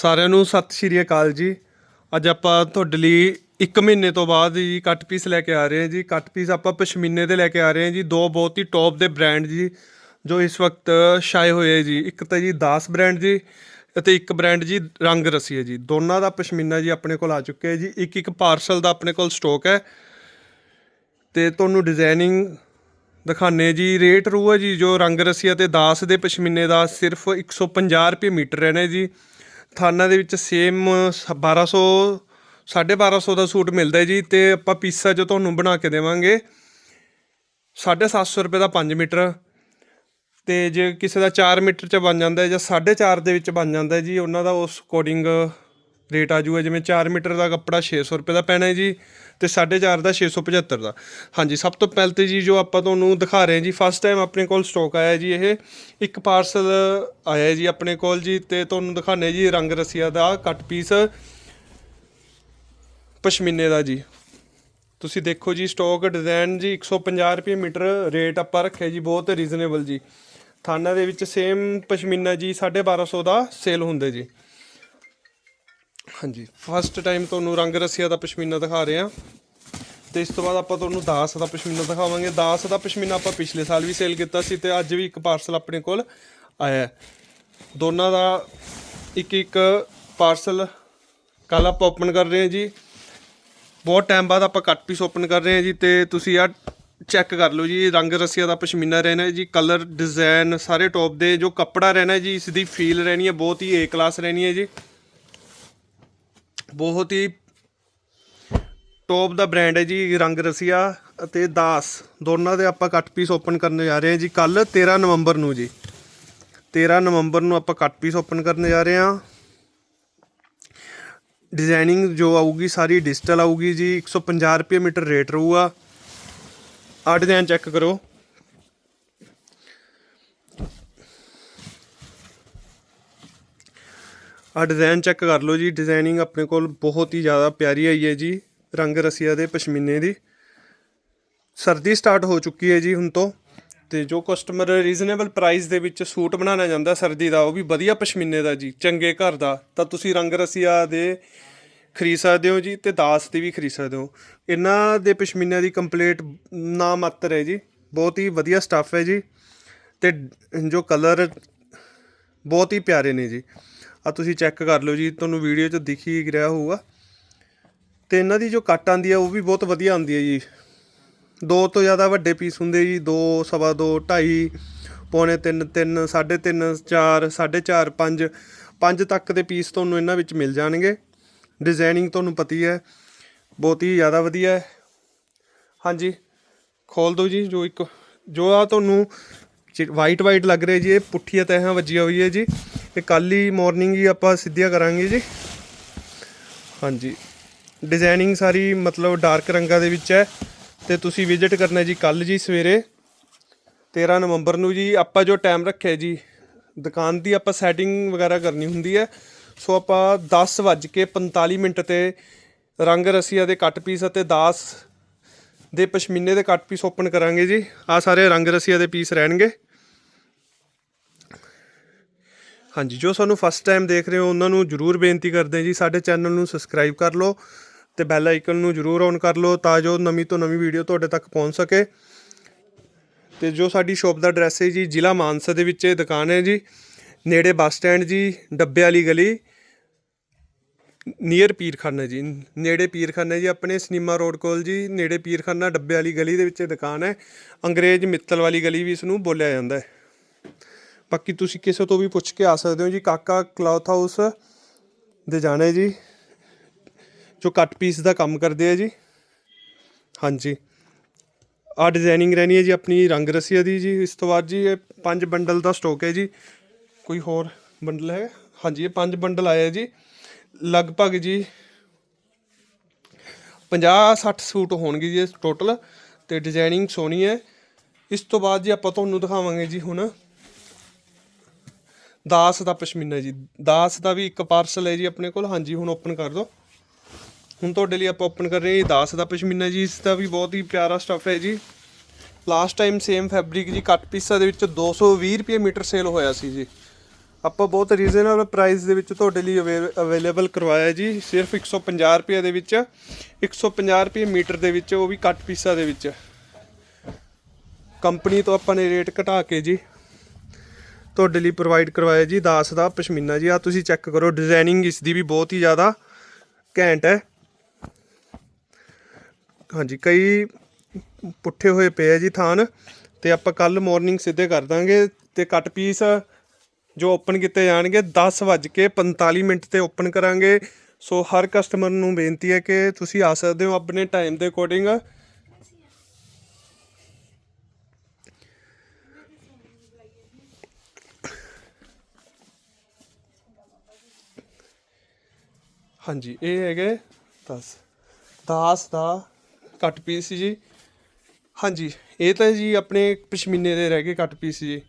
ਸਾਰਿਆਂ ਨੂੰ ਸਤਿ ਸ਼੍ਰੀ ਅਕਾਲ ਜੀ। ਅੱਜ ਆਪਾਂ ਤੁਹਾਡੇ ਲਈ 1 ਮਹੀਨੇ ਤੋਂ ਬਾਅਦ ਜੀ ਕੱਟ ਪੀਸ ਲੈ ਕੇ ਆ ਰਹੇ ਹਾਂ ਜੀ। ਕੱਟ ਪੀਸ ਆਪਾਂ ਪਸ਼ਮੀਨੇ ਦੇ ਲੈ ਕੇ ਆ ਰਹੇ ਹਾਂ ਜੀ। ਦੋ ਬਹੁਤ ਹੀ ਟੌਪ ਦੇ ਬ੍ਰਾਂਡ ਜੀ, ਜੋ ਇਸ ਵਕਤ ਛਾਏ ਹੋਏ ਹੈ ਜੀ। ਇੱਕ ਤਾਂ ਜੀ ਦਾਸ ਬ੍ਰਾਂਡ ਜੀ ਅਤੇ ਇੱਕ ਬ੍ਰਾਂਡ ਜੀ ਰੰਗ ਰਸੀ ਹੈ ਜੀ। ਦੋਨਾਂ ਦਾ ਪਸ਼ਮੀਨਾ ਜੀ ਆਪਣੇ ਕੋਲ ਆ ਚੁੱਕਿਆ ਹੈ ਜੀ। ਇੱਕ ਇੱਕ ਪਾਰਸਲ ਦਾ ਆਪਣੇ ਕੋਲ ਸਟਾਕ ਹੈ। ਤੇ ਤੁਹਾਨੂੰ ਡਿਜ਼ਾਈਨਿੰਗ ਦਿਖਾਣੇ ਜੀ। ਰੇਟ ਰੂ ਹੈ ਜੀ, ਜੋ ਰੰਗ ਰਸੀਆ ਤੇ ਦਾਸ ਦੇ ਪਸ਼ਮੀਨੇ ਦਾ ਸਿਰਫ 150 ਰੁਪਏ ਮੀਟਰ ਰਹਿਣਾ ਜੀ। ਥਾਨਾ ਦੇ ਵਿੱਚ ਸੇਮ 1200 1250 ਦਾ ਸੂਟ ਮਿਲਦਾ ਹੈ ਜੀ ਤੇ ਆਪਾਂ ਪੀਸਾ ਜੋ ਤੁਹਾਨੂੰ ਬਣਾ ਕੇ ਦੇਵਾਂਗੇ 750 ਰੁਪਏ ਦਾ 5 ਮੀਟਰ। ਤੇ ਜੇ ਕਿਸੇ ਦਾ 4 ਮੀਟਰ ਚ ਬਣ ਜਾਂਦਾ ਹੈ ਜਾਂ 4.5 ਦੇ ਵਿੱਚ ਬਣ ਜਾਂਦਾ ਹੈ ਜੀ, ਉਹਨਾਂ ਦਾ ਉਸ ਅਕੋਰਡਿੰਗ ਰੇਟ ਆ ਜੂਗਾ, ਜਿਵੇਂ 4 ਮੀਟਰ ਦਾ ਕੱਪੜਾ 600 ਰੁਪਏ ਦਾ ਪੈਣਾ ਹੈ ਜੀ। ਤੇ 4.5 ਦਾ 675 ਦਾ। ਹਾਂਜੀ, ਸਭ ਤੋਂ ਪਹਿਲ ਤੇ ਜੀ ਜੋ ਆਪਾਂ ਤੁਹਾਨੂੰ ਦਿਖਾ ਰਹੇ ਹਾਂ ਜੀ ਫਸਟ ਟਾਈਮ ਆਪਣੇ ਕੋਲ ਸਟਾਕ ਆਇਆ ਜੀ ਇਹ। ਇੱਕ ਪਾਰਸਲ ਆਇਆ ਜੀ ਆਪਣੇ ਕੋਲ ਜੀ ਤੇ ਤੁਹਾਨੂੰ ਦਿਖਾਣੇ ਜੀ ਰੰਗ ਰਸੀਆ ਦਾ ਕੱਟ ਪੀਸ ਪਸ਼ਮੀਨੇ ਦਾ ਜੀ। ਤੁਸੀਂ ਦੇਖੋ ਜੀ ਸਟਾਕ ਡਿਜ਼ਾਈਨ ਜੀ 150 ਰੁਪਏ ਮੀਟਰ ਰੇਟ ਆਪਾਂ ਰੱਖਿਆ ਜੀ, ਬਹੁਤ ਰੀਜ਼ਨੇਬਲ ਜੀ। ਥਾਣਾ ਦੇ ਵਿੱਚ ਸੇਮ ਪਸ਼ਮੀਨਾ ਜੀ 1250 ਦਾ ਸੇਲ ਹੁੰਦੇ ਜੀ। ਹਾਂਜੀ। ਫਸਟ ਟਾਈਮ ਤੁਹਾਨੂੰ ਰੰਗ ਰਸੀਆ ਦਾ ਪਸ਼ਮੀਨਾ ਦਿਖਾ ਰਹੇ ਹਾਂ। ਤੇ ਇਸ ਤੋਂ ਬਾਅਦ ਆਪਾਂ ਤੁਹਾਨੂੰ ਦਾਸ ਦਾ ਪਸ਼ਮੀਨਾ ਦਿਖਾਵਾਂਗੇ। ਦਾਸ ਦਾ ਪਸ਼ਮੀਨਾ ਆਪਾਂ ਪਿਛਲੇ ਸਾਲ ਵੀ ਸੇਲ ਕੀਤਾ ਸੀ ਤੇ ਅੱਜ ਵੀ ਇੱਕ ਪਾਰਸਲ ਆਪਣੇ ਕੋਲ ਆਇਆ ਦੋਨਾਂ ਦਾ ਇੱਕ ਇੱਕ ਪਾਰਸਲ ਕੱਲ ਆਪਾਂ ਓਪਨ ਕਰ ਰਹੇ ਹਾਂ ਜੀ। ਬਹੁਤ ਟਾਈਮ ਬਾਅਦ ਆਪਾਂ ਕੱਟ ਪੀਸ ਓਪਨ ਕਰ ਰਹੇ ਹਾਂ ਜੀ ਤੇ ਤੁਸੀਂ ਆ ਚੈੱਕ ਕਰ ਲਓ ਜੀ ਰੰਗ ਰਸੀਆ ਦਾ ਪਸ਼ਮੀਨਾ ਰਹਿਣਾ ਜੀ। ਕਲਰ ਡਿਜ਼ਾਈਨ ਸਾਰੇ ਟੌਪ ਦੇ, ਜੋ ਕੱਪੜਾ ਰਹਿਣਾ ਜੀ ਇਸ ਦੀ ਫੀਲ ਰਹਿਣੀ ਹੈ, ਬਹੁਤ ਹੀ ਏ ਕਲਾਸ ਰਹਿਣੀ ਹੈ ਜੀ। ਬਹੁਤ ਹੀ ਟੌਪ ਦਾ ਬ੍ਰਾਂਡ ਹੈ ਜੀ, ਰੰਗ ਰਸੀਆ ਅਤੇ ਦਾਸ। ਦੋਨਾਂ ਦੇ ਆਪਾਂ ਕੱਟ ਪੀਸ ਓਪਨ ਕਰਨ ਜਾ ਰਹੇ ਹਾਂ ਜੀ ਕੱਲ 13 ਨਵੰਬਰ ਨੂੰ ਜੀ। 13 ਨਵੰਬਰ ਨੂੰ ਆਪਾਂ ਕੱਟ ਪੀਸ ਓਪਨ ਕਰਨ ਜਾ ਰਹੇ ਹਾਂ। ਡਿਜ਼ਾਈਨਿੰਗ ਜੋ ਆਊਗੀ, ਸਾਰੀ ਡਿਜੀਟਲ ਆਊਗੀ ਜੀ 150 ਰੁਪਏ ਮੀਟਰ ਰੇਟ ਰਹੂਗਾ। ਆ ਡਿਜ਼ਾਈਨ ਚੈੱਕ ਕਰੋ। ਆ ਡਿਜ਼ਾਈਨ ਚੈੱਕ ਕਰ ਲਓ ਜੀ। ਡਿਜ਼ਾਈਨਿੰਗ ਆਪਣੇ ਕੋਲ ਬਹੁਤ ਹੀ ਜ਼ਿਆਦਾ ਪਿਆਰੀ ਆਈ ਹੈ ਜੀ, ਰੰਗ ਰਸੀਆ ਦੇ ਪਸ਼ਮੀਨੇ ਦੀ। ਸਰਦੀ ਸਟਾਰਟ ਹੋ ਚੁੱਕੀ ਹੈ ਜੀ ਹੁਣ ਤੋਂ ਤੇ ਜੋ ਕਸਟਮਰ ਰੀਜ਼ਨੇਬਲ ਪ੍ਰਾਈਸ ਦੇ ਵਿੱਚ ਸੂਟ ਬਣਾਉਣਾ ਜਾਂਦਾ ਸਰਦੀ ਦਾ, ਉਹ ਵੀ ਵਧੀਆ ਪਸ਼ਮੀਨੇ ਦਾ ਜੀ, ਚੰਗੇ ਘਰ ਦਾ। ਤਾਂ ਤੁਸੀਂ ਰੰਗ ਰਸੀਆ ਦੇ ਖਰੀਦ ਸਕਦੇ ਹੋ ਜੀ ਤੇ ਦਾਸ ਦੀ ਵੀ ਖਰੀਦ ਸਕਦੇ ਹੋ। ਇਹਨਾਂ ਦੇ ਪਸ਼ਮੀਨਾ ਦੀ ਕੰਪਲੀਟ ਨਾ ਮਾਤਰ ਹੈ ਜੀ। ਬਹੁਤ ਹੀ ਵਧੀਆ ਸਟੱਫ ਹੈ ਜੀ ਤੇ ਜੋ ਕਲਰ ਬਹੁਤ ਹੀ ਪਿਆਰੇ ਨੇ ਜੀ। ਆ ਤੁਸੀਂ ਚੈੱਕ ਕਰ ਲਓ ਜੀ, ਤੁਹਾਨੂੰ ਵੀਡੀਓ 'ਚ ਦਿਖ ਹੀ ਰਿਹਾ ਹੋਊਗਾ। ਤੇ ਇਹਨਾਂ ਦੀ ਜੋ ਕੱਟ ਆਂਦੀ ਆ, ਉਹ ਵੀ ਬਹੁਤ ਵਧੀਆ ਆਂਦੀ ਹੈ ਜੀ। ਦੋ ਤੋਂ ਜ਼ਿਆਦਾ ਵੱਡੇ ਪੀਸ ਹੁੰਦੇ ਜੀ, ਦੋ, ਸਵਾ ਦੋ, ਢਾਈ, ਪੌਣੇ 3 3 3.5 4 4.5 5 5 ਤੱਕ ਦੇ ਪੀਸ ਤੁਹਾਨੂੰ ਇਹਨਾਂ ਵਿੱਚ ਮਿਲ ਜਾਣਗੇ। ਡਿਜ਼ਾਈਨਿੰਗ ਤੁਹਾਨੂੰ ਪਤੀ ਹੈ। ਬਹੁਤ ਹੀ ਜ਼ਿਆਦਾ ਵਧੀਆ ਹੈ। ਹਾਂਜੀ, ਖੋਲ ਦਿਓ ਜੀ, ਜੋ ਇੱਕ ਜੋ ਆ ਤੁਹਾਨੂੰ ਵਾਈਟ ਵਾਈਟ ਲੱਗ ਰਿਹਾ ਜੀ, ਇਹ ਪੁੱਠੀਆਂ ਤਹਾਂ ਵੱਜੀਆਂ ਹੋਈ ਹੈ ਜੀ। ਇਹ ਕੱਲ ਹੀ ਮਾਰਨਿੰਗ ਹੀ ਆਪਾਂ ਸਿੱਧੀਆਂ ਕਰਾਂਗੇ ਜੀ। ਹਾਂਜੀ। ਡਿਜ਼ਾਈਨਿੰਗ ਸਾਰੀ ਮਤਲਬ ਡਾਰਕ ਰੰਗਾਂ ਦੇ ਵਿੱਚ ਹੈ। ਤੇ ਤੁਸੀਂ ਵਿਜ਼ਿਟ ਕਰਨਾ ਜੀ ਕੱਲ ਜੀ ਸਵੇਰੇ। 13 ਨਵੰਬਰ ਨੂੰ ਜੀ ਆਪਾਂ ਜੋ ਟਾਈਮ ਰੱਖਿਆ ਜੀ, ਦੁਕਾਨ ਦੀ ਆਪਾਂ ਸੈਟਿੰਗ ਵਗੈਰਾ ਕਰਨੀ ਹੁੰਦੀ ਹੈ। ਸੋ ਆਪਾਂ 10:45 ਮਿੰਟ ਤੇ ਰੰਗ ਰਸੀਆ ਦੇ ਕੱਟ ਪੀਸ ਅਤੇ 10 ਦੇ ਪਸ਼ਮੀਨੇ ਦੇ ਕੱਟ ਪੀਸ ਓਪਨ ਕਰਾਂਗੇ ਜੀ। ਆ ਸਾਰੇ ਰੰਗ ਰਸੀਆ ਦੇ ਪੀਸ ਰਹਿਣਗੇ। ਹਾਂਜੀ, ਜੋ ਸਾਨੂੰ ਫਸਟ ਟਾਈਮ ਦੇਖ ਰਹੇ ਹੋ, ਉਹਨਾਂ ਨੂੰ ਜਰੂਰ ਬੇਨਤੀ ਕਰਦੇ ਹਾਂ ਜੀ, ਸਾਡੇ ਚੈਨਲ ਨੂੰ ਸਬਸਕ੍ਰਾਈਬ ਕਰ ਲਓ ਤੇ ਬੈਲ ਆਈਕਨ ਨੂੰ ਜਰੂਰ ਔਨ ਕਰ ਲਓ ਤਾਂ ਜੋ ਨਵੀਂ ਤੋਂ ਨਵੀਂ ਵੀਡੀਓ ਤੁਹਾਡੇ ਤੱਕ ਪਹੁੰਚ ਸਕੇ। ਤੇ ਜੋ ਸਾਡੀ ਸ਼ਾਪ ਦਾ ਐਡਰੈਸ ਹੈ ਜੀ, ਜ਼ਿਲ੍ਹਾ ਮਾਨਸਾ ਦੇ ਵਿੱਚ ਇਹ ਦੁਕਾਨ ਹੈ ਜੀ, ਨੇੜੇ ਬੱਸ ਸਟੈਂਡ ਜੀ, ਡੱਬੇ ਵਾਲੀ ਗਲੀ ਨੀਅਰ ਪੀਰਖਾਨਾ ਜੀ, ਨੇੜੇ ਪੀਰਖਾਨਾ ਜੀ, ਆਪਣੇ ਸਿਨੇਮਾ ਰੋਡ ਕੋਲ ਜੀ, ਨੇੜੇ ਪੀਰਖਾਨਾ ਡੱਬੇ ਵਾਲੀ ਗਲੀ ਦੇ ਵਿੱਚ ਦੁਕਾਨ ਹੈ, ਅੰਗਰੇਜ਼ ਮਿੱਤਲ ਵਾਲੀ ਗਲੀ ਵੀ ਇਸ ਨੂੰ ਬੋਲਿਆ ਜਾਂਦਾ ਹੈ। ਬਾਕੀ ਤੁਸੀਂ ਕਿਸੇ ਤੋਂ ਵੀ ਪੁੱਛ ਕੇ ਆ ਸਕਦੇ ਹੋ ਜੀ, ਕਾਕਾ ਕਲੌਥ ਹਾਊਸ ਦੇ ਜਾਣੇ ਜੀ, ਜੋ ਕੱਟ ਪੀਸ ਦਾ ਕੰਮ ਕਰਦੇ ਆ ਜੀ। ਹਾਂਜੀ। ਆ ਡਿਜ਼ਾਈਨਿੰਗ ਰਹਿਣੀ ਹੈ ਜੀ ਆਪਣੀ ਰੰਗ ਰਸੀਆ ਦੀ ਜੀ, ਇਸ ਤੋਂ ਬਾਅਦ ਜੀ ਇਹ ਪੰਜ ਬੰਡਲ ਦਾ ਸਟਾਕ ਹੈ ਜੀ। ਕੋਈ ਹੋਰ ਬੰਡਲ ਹੈ? ਹਾਂਜੀ, ਇਹ ਪੰਜ ਬੰਡਲ ਆਏ ਆ ਜੀ। ਲਗਭਗ ਜੀ 50 60 ਸੂਟ ਹੋਣਗੇ ਜੀ ਟੋਟਲ ਤੇ ਡਿਜ਼ਾਈਨਿੰਗ ਸੋਹਣੀ ਹੈ। ਇਸ ਤੋਂ ਬਾਅਦ ਜੀ ਆਪਾਂ ਤੁਹਾਨੂੰ ਦਿਖਾਵਾਂਗੇ ਜੀ ਹੁਣ ਦਾਸ ਦਾ ਪਸ਼ਮੀਨਾ ਜੀ। ਦਾਸ ਦਾ ਵੀ ਇੱਕ ਪਾਰਸਲ ਹੈ ਜੀ ਆਪਣੇ ਕੋਲ। ਹਾਂਜੀ, ਹੁਣ ਓਪਨ ਕਰ ਦਿਓ। ਹੁਣ ਤੁਹਾਡੇ ਲਈ ਆਪਾਂ ਓਪਨ ਕਰ ਰਹੇ ਹਾਂ ਜੀ ਦਾਸ ਦਾ ਪਸ਼ਮੀਨਾ ਜੀ। ਇਸ ਦਾ ਵੀ ਬਹੁਤ ਹੀ ਪਿਆਰਾ ਸਟੱਫ ਹੈ ਜੀ। ਲਾਸਟ ਟਾਈਮ ਸੇਮ ਫੈਬਰਿਕ ਜੀ ਕੱਟ ਪੀਸਾਂ ਦੇ ਵਿੱਚ 220 ਰੁਪਏ ਮੀਟਰ ਸੇਲ ਹੋਇਆ ਸੀ ਜੀ। ਆਪਾਂ ਬਹੁਤ ਰੀਜ਼ਨੇਬਲ ਪ੍ਰਾਈਸ ਦੇ ਵਿੱਚ ਤੁਹਾਡੇ ਲਈ ਅਵੇਲੇਬਲ ਕਰਵਾਇਆ ਜੀ। ਸਿਰਫ 150 ਰੁਪਏ ਦੇ ਵਿੱਚ। 150 ਰੁਪਏ ਮੀਟਰ ਦੇ ਵਿੱਚ ਉਹ ਵੀ ਕੱਟ ਪੀਸਾਂ ਦੇ ਵਿੱਚ। ਕੰਪਨੀ ਤੋਂ ਆਪਾਂ ਨੇ ਰੇਟ ਘਟਾ ਕੇ ਜੀ। ਤੁਹਾਡੇ ਲਈ ਪ੍ਰੋਵਾਈਡ ਕਰਵਾਇਆ ਜੀ, ਦਾਸ ਦਾ ਪਸ਼ਮੀਨਾ ਜੀ। ਆ ਤੁਸੀਂ ਚੈੱਕ ਕਰੋ ਡਿਜ਼ਾਈਨਿੰਗ ਇਸ ਦੀ ਵੀ ਬਹੁਤ ਹੀ ਜ਼ਿਆਦਾ ਘੈਂਟ ਹੈ। ਹਾਂਜੀ, ਕਈ ਪੁੱਠੇ ਹੋਏ ਪਏ ਆ ਜੀ ਥਾਨ, ਤੇ ਆਪਾਂ ਕੱਲ ਮਾਰਨਿੰਗ ਸਿੱਧੇ ਕਰ ਦਾਂਗੇ, ਤੇ ਕੱਟ ਪੀਸ ਜੋ ਓਪਨ ਕੀਤੇ ਜਾਣਗੇ 10 ਵੱਜ ਕੇ 45 ਮਿੰਟ ਤੇ ਓਪਨ ਕਰਾਂਗੇ। ਸੋ ਹਰ ਕਸਟਮਰ ਨੂੰ ਬੇਨਤੀ ਹੈ ਕਿ ਤੁਸੀਂ ਆ ਸਕਦੇ ਹੋ ਆਪਣੇ ਟਾਈਮ ਦੇ ਅਕੋਰਡਿੰਗ ਹਾਂਜੀ, ਇਹ ਹੈਗੇ 10 10 ਦਾ ਕੱਟ ਪੀਸ ਜੀ। ਹਾਂਜੀ, ਇਹ ਤਾਂ ਜੀ ਆਪਣੇ ਪਸ਼ਮੀਨੇ ਦੇ ਰਹਿ ਗਏ ਕੱਟ ਪੀਸ ਜੀ।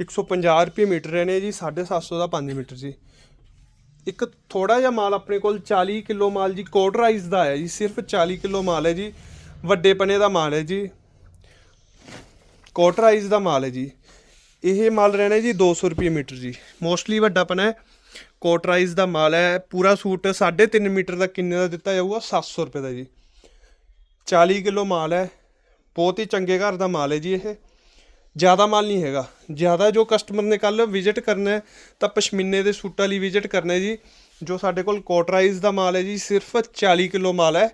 150 ਰੁਪਏ ਮੀਟਰ ਰਹੇ ਨੇ ਜੀ 750 ਦਾ 5 ਮੀਟਰ ਜੀ। ਇੱਕ ਥੋੜਾ ਜਿਹਾ ਮਾਲ ਆਪਣੇ ਕੋਲ 40 ਕਿਲੋ ਮਾਲ ਜੀ ਕੋਟਰਾਈਜ਼ ਦਾ ਹੈ ਜੀ, ਸਿਰਫ 40 ਕਿਲੋ ਮਾਲ ਹੈ ਜੀ। ਵੱਡੇ ਪਨੇ ਦਾ ਮਾਲ ਹੈ ਜੀ। ਕੋਟਰਾਈਜ਼ ਦਾ ਮਾਲ ਹੈ ਜੀ। ਇਹ ਮਾਲ ਰਹਿਣਾ ਜੀ 200 ਰੁਪਏ ਮੀਟਰ ਜੀ। ਮੋਸਟਲੀ ਵੱਡਾ ਪਨਾ ਹੈ। ਕੋਟਰਾਈਜ਼ ਦਾ ਮਾਲ ਹੈ, ਪੂਰਾ ਸੂਟ 3.5 ਮੀਟਰ ਦਾ ਕਿੰਨੇ ਦਾ ਦਿੱਤਾ ਜਾਊਗਾ? 700 ਰੁਪਏ ਦਾ ਜੀ। 40 ਕਿਲੋ ਮਾਲ ਹੈ, ਬਹੁਤ ਹੀ ਚੰਗੇ ਘਰ ਦਾ ਮਾਲ ਹੈ ਜੀ ਇਹ। ਜ਼ਿਆਦਾ ਮਾਲ ਨਹੀਂ ਹੈਗਾ। ਜ਼ਿਆਦਾ ਜੋ ਕਸਟਮਰ ਨੇ ਕੱਲ ਵਿਜ਼ਿਟ ਕਰਨਾ ਹੈ, ਤਾਂ ਪਸ਼ਮੀਨੇ ਦੇ ਸੂਟਾਂ ਲਈ ਵਿਜ਼ਿਟ ਕਰਨਾ ਹੈ ਜੀ। ਜੋ ਸਾਡੇ ਕੋਲ ਕੋਟਰਾਈਜ਼ ਦਾ ਮਾਲ ਹੈ ਜੀ, ਸਿਰਫ 40 ਕਿਲੋ ਮਾਲ ਹੈ।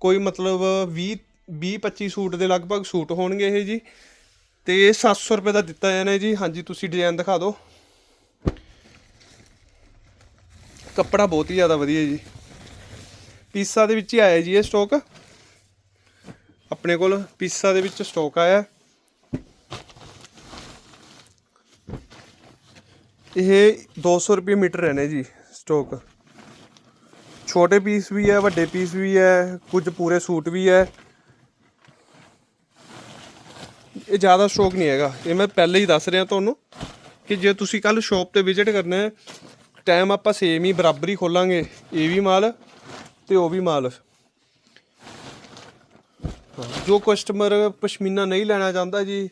ਕੋਈ ਮਤਲਬ 20 20 25 ਸੂਟ ਦੇ ਲਗਭਗ ਸੂਟ ਹੋਣਗੇ ਇਹ ਜੀ। ਤੇ ਇਹ 700 ਰੁਪਏ ਦਾ ਦਿੱਤਾ ਜਾਣਾ ਜੀ। ਹਾਂਜੀ, ਤੁਸੀਂ ਡਿਜ਼ਾਈਨ ਦਿਖਾ ਦਿਓ। ਕੱਪੜਾ ਬਹੁਤ ਹੀ ਜ਼ਿਆਦਾ ਵਧੀਆ ਜੀ। ਪੀਸਾ ਦੇ ਵਿੱਚ ਹੀ ਆਇਆ ਜੀ ਇਹ ਸਟਾਕ ਆਪਣੇ ਕੋਲ ਪੀਸਾ ਦੇ ਵਿੱਚ ਸਟਾਕ ਆਇਆ। ਇਹ 200 ਰੁਪਏ ਮੀਟਰ ਰਹਿਣੇ ਜੀ ਸਟਾਕ ਛੋਟੇ ਪੀਸ ਵੀ ਹੈ, ਵੱਡੇ ਪੀਸ ਵੀ ਹੈ, ਕੁਝ ਪੂਰੇ ਸੂਟ ਵੀ ਹੈ। ਇਹ ਜ਼ਿਆਦਾ ਸਟਾਕ ਨਹੀਂ ਹੈਗਾ। ਇਹ ਮੈਂ ਪਹਿਲੇ ਹੀ ਦੱਸ ਰਿਹਾ ਤੁਹਾਨੂੰ ਕਿ ਜੇ ਤੁਸੀਂ ਕੱਲ ਸ਼ਾਪ ਤੇ ਵਿਜ਼ਿਟ ਕਰਨਾ ਹੈ ਟਾਈਮ ਆਪਾਂ ਸੇਮ ਹੀ ਬਰਾਬਰ ਹੀ ਖੋਲਾਂਗੇ। ਇਹ ਵੀ ਮਾਲ ਤੇ ਉਹ ਵੀ ਮਾਲ। ਹਾਂ, ਜੋ ਕਸਟਮਰ ਪਸ਼ਮੀਨਾ ਨਹੀਂ ਲੈਣਾ ਚਾਹੁੰਦਾ ਜੀ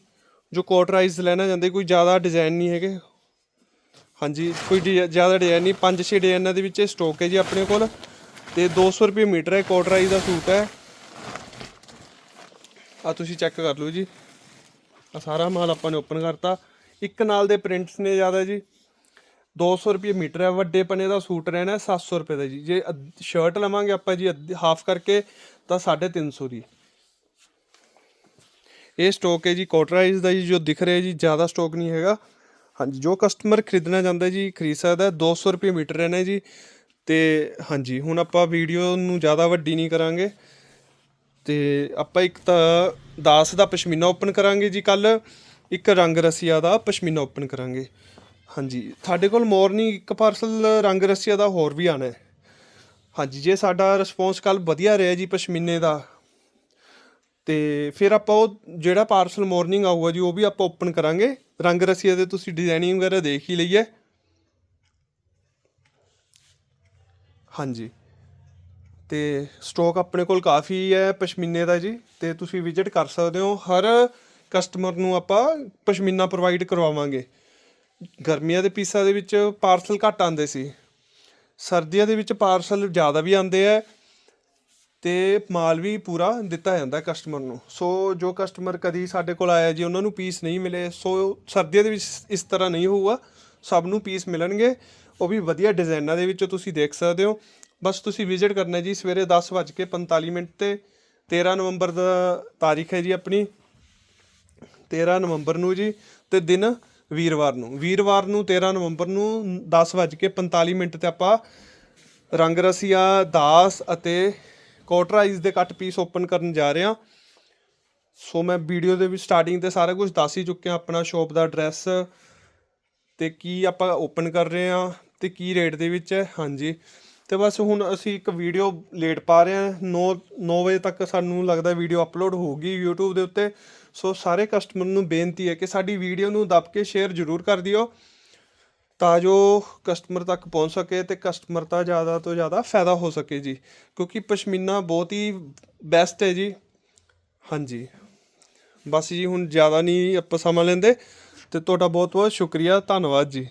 ਜੋ ਕੋਟਰਾਈਜ਼ ਲੈਣਾ ਚਾਹੁੰਦੇ ਕੋਈ ਜ਼ਿਆਦਾ ਡਿਜ਼ਾਈਨ ਨਹੀਂ ਹੈਗੇ। ਹਾਂਜੀ ਕੋਈ ਡਿਜ਼ਾ- ਜ਼ਿਆਦਾ ਡਿਜ਼ਾਈਨ ਨਹੀਂ। ਪੰਜ ਛੇ ਡਿਜ਼ਾਈਨਾਂ ਦੇ ਵਿੱਚ ਸਟਾਕ ਹੈ ਜੀ ਆਪਣੇ ਕੋਲ। ਤੇ 200 ਰੁਪਏ ਮੀਟਰ ਹੈ ਕੋਟਰਾਈਜ਼ ਦਾ ਸੂਟ ਹੈ। ਆ ਤੁਸੀਂ ਚੈੱਕ ਕਰ ਲਓ ਜੀ। ਆ ਸਾਰਾ ਮਾਲ ਆਪਾਂ ਨੇ ਓਪਨ ਕਰਤਾ। ਇੱਕ ਨਾਲ ਦੇ ਪ੍ਰਿੰਟਸ ਨੇ ਜ਼ਿਆਦਾ ਜੀ। 200 ਰੁਪਏ ਮੀਟਰ ਹੈ, ਵੱਡੇ ਪਨੇ ਦਾ ਸੂਟ ਰਹਿਣਾ ਹੈ 700 ਰੁਪਏ ਦਾ ਜੀ। ਜੇ ਸ਼ਰਟ ਲਵਾਂਗੇ ਆਪਾਂ ਜੀ ਹਾਫ ਕਰਕੇ ਤਾਂ 350 ਦੀ। ਇਹ ਸਟਾਕ ਹੈ ਜੀ ਕੋਟਰਾਈਜ਼ ਦਾ ਜੀ, ਜੋ ਦਿਖ ਰਿਹਾ ਜੀ, ਜ਼ਿਆਦਾ ਸਟਾਕ ਨਹੀਂ ਹੈਗਾ। ਹਾਂਜੀ, ਜੋ ਕਸਟਮਰ ਖਰੀਦਣਾ ਚਾਹੁੰਦਾ ਜੀ, ਖਰੀਦ ਸਕਦਾ ਹੈ। 200 ਰੁਪਏ ਮੀਟਰ ਰਹਿਣਾ ਜੀ। ਤੇ ਹਾਂਜੀ, ਹੁਣ ਆਪਾਂ ਵੀਡੀਓ ਨੂੰ ਜ਼ਿਆਦਾ ਵੱਡੀ ਨਹੀਂ ਕਰਾਂਗੇ। ਤੇ ਆਪਾਂ ਇੱਕ ਤਾਂ 10 ਦਾ ਪਸ਼ਮੀਨਾ ਓਪਨ ਕਰਾਂਗੇ ਜੀ ਕੱਲ ਇੱਕ ਰੰਗ ਰਸੀਆ ਦਾ ਪਸ਼ਮੀਨਾ ਓਪਨ ਕਰਾਂਗੇ। ਹਾਂਜੀ। ਸਾਡੇ ਕੋਲ ਮੋਰਨਿੰਗ ਇੱਕ ਪਾਰਸਲ ਰੰਗ ਰਸੀਆ ਦਾ ਹੋਰ ਵੀ ਆਣਾ ਹੈ। ਹਾਂਜੀ, ਜੇ ਸਾਡਾ ਰਿਸਪੌਂਸ ਕੱਲ ਵਧੀਆ ਰਿਹਾ ਜੀ ਪਸ਼ਮੀਨੇ ਦਾ, ਤੇ ਫਿਰ ਆਪਾਂ ਉਹ ਜਿਹੜਾ ਪਾਰਸਲ ਮਾਰਨਿੰਗ ਆਊਗਾ ਜੀ, ਉਹ ਵੀ ਆਪਾਂ ਓਪਨ ਕਰਾਂਗੇ। ਰੰਗ ਰਸੀਆ ਦੇ ਤੁਸੀਂ ਡਿਜ਼ਾਈਨਿੰਗ ਵਗੈਰਾ ਦੇਖ ਹੀ ਲਈ ਹੈ ਹਾਂਜੀ। ਤੇ ਸਟਾਕ ਆਪਣੇ ਕੋਲ ਕਾਫੀ ਹੈ ਪਸ਼ਮੀਨੇ ਦਾ ਜੀ, ਤੇ ਤੁਸੀਂ ਵਿਜ਼ਿਟ ਕਰ ਸਕਦੇ ਹੋ। ਹਰ ਕਸਟਮਰ ਨੂੰ ਆਪਾਂ ਪਸ਼ਮੀਨਾ ਪ੍ਰੋਵਾਈਡ ਕਰਵਾਵਾਂਗੇ। ਗਰਮੀਆਂ ਦੇ ਪੀਸਾਂ ਦੇ ਵਿੱਚ ਪਾਰਸਲ ਘੱਟ ਆਉਂਦੇ ਸੀ। ਸਰਦੀਆਂ ਦੇ ਵਿੱਚ ਪਾਰਸਲ ਜ਼ਿਆਦਾ ਵੀ ਆਉਂਦੇ ਆ ਤੇ ਮਾਲ ਵੀ ਪੂਰਾ ਦਿੱਤਾ ਜਾਂਦਾ ਕਸਟਮਰ ਨੂੰ। ਸੋ ਜੋ ਕਸਟਮਰ ਕਦੀ ਸਾਡੇ ਕੋਲ ਆਇਆ ਜੀ, ਉਹਨਾਂ ਨੂੰ ਪੀਸ ਨਹੀਂ ਮਿਲੇ। ਸੋ ਸਰਦੀਆਂ ਦੇ ਵਿੱਚ ਇਸ ਤਰ੍ਹਾਂ ਨਹੀਂ ਹੋਊਗਾ। ਸਭ ਨੂੰ ਪੀਸ ਮਿਲਣਗੇ। ਉਹ ਵੀ ਵਧੀਆ ਡਿਜ਼ਾਈਨਾਂ ਦੇ ਵਿੱਚ ਤੁਸੀਂ ਦੇਖ ਸਕਦੇ ਹੋ। ਬਸ ਤੁਸੀਂ ਵਿਜ਼ਿਟ ਕਰਨਾ ਜੀ, ਸਵੇਰੇ 10:45 ਮਿੰਟ ਤੇ। 13 ਨਵੰਬਰ ਦਾ ਤਾਰੀਖ ਹੈ ਜੀ ਆਪਣੀ। 13 ਨਵੰਬਰ ਨੂੰ ਜੀ ਤੇ ਦਿਨ ਵੀਰਵਾਰ ਨੂੰ। ਵੀਰਵਾਰ ਨੂੰ 13 ਨਵੰਬਰ ਨੂੰ 10:45 ਮਿੰਟ ਤੇ ਆਪਾਂ ਰੰਗ ਰਸੀਆ ਦਾਸ ਅਤੇ ਕੋਟਰਾਈਜ਼ ਦੇ ਕੱਟ ਪੀਸ ਓਪਨ ਕਰਨ ਜਾ ਰਹੇ ਹਾਂ। ਸੋ ਮੈਂ ਵੀਡੀਓ ਦੇ ਵਿੱਚ ਸਟਾਰਟਿੰਗ ਤੇ ਸਾਰਾ ਕੁਝ ਦੱਸ ਹੀ ਚੁੱਕਿਆ ਆਪਣਾ ਸ਼ਾਪ ਦਾ ਐਡਰੈਸ ਤੇ ਕੀ ਆਪਾਂ ਓਪਨ ਕਰ ਰਹੇ ਹਾਂ ਤੇ ਕੀ ਰੇਟ ਦੇ ਵਿੱਚ ਹੈ, ਹਾਂਜੀ। ਤੇ ਬਸ ਹੁਣ ਅਸੀਂ ਇੱਕ ਵੀਡੀਓ ਲੇਟ ਪਾ ਰਹੇ ਹਾਂ। 9 9 ਵਜੇ ਤੱਕ ਸਾਨੂੰ ਲੱਗਦਾ ਵੀਡੀਓ ਅਪਲੋਡ ਹੋਊਗੀ YouTube ਦੇ ਉੱਤੇ। ਸੋ ਸਾਰੇ ਕਸਟਮਰ ਨੂੰ ਬੇਨਤੀ ਹੈ ਕਿ ਸਾਡੀ ਵੀਡੀਓ ਨੂੰ ਦੱਬ ਕੇ ਸ਼ੇਅਰ ਜ਼ਰੂਰ ਕਰ ਦਿਓ, ਤਾਂ ਜੋ ਕਸਟਮਰ ਤੱਕ ਪਹੁੰਚ ਸਕੇ ਤੇ ਕਸਟਮਰ ਦਾ ਜ਼ਿਆਦਾ ਤੋਂ ਜ਼ਿਆਦਾ ਫਾਇਦਾ ਹੋ ਸਕੇ ਜੀ, ਕਿਉਂਕਿ ਪਸ਼ਮੀਨਾ ਬਹੁਤ ਹੀ ਬੈਸਟ ਹੈ ਜੀ। ਹਾਂਜੀ। ਬਸ ਜੀ, ਹੁਣ ਜ਼ਿਆਦਾ ਨਹੀਂ ਆਪਾਂ ਸਮਾਂ ਲੈਂਦੇ, ਤੇ ਤੁਹਾਡਾ ਬਹੁਤ ਬਹੁਤ ਸ਼ੁਕਰੀਆ, ਧੰਨਵਾਦ ਜੀ।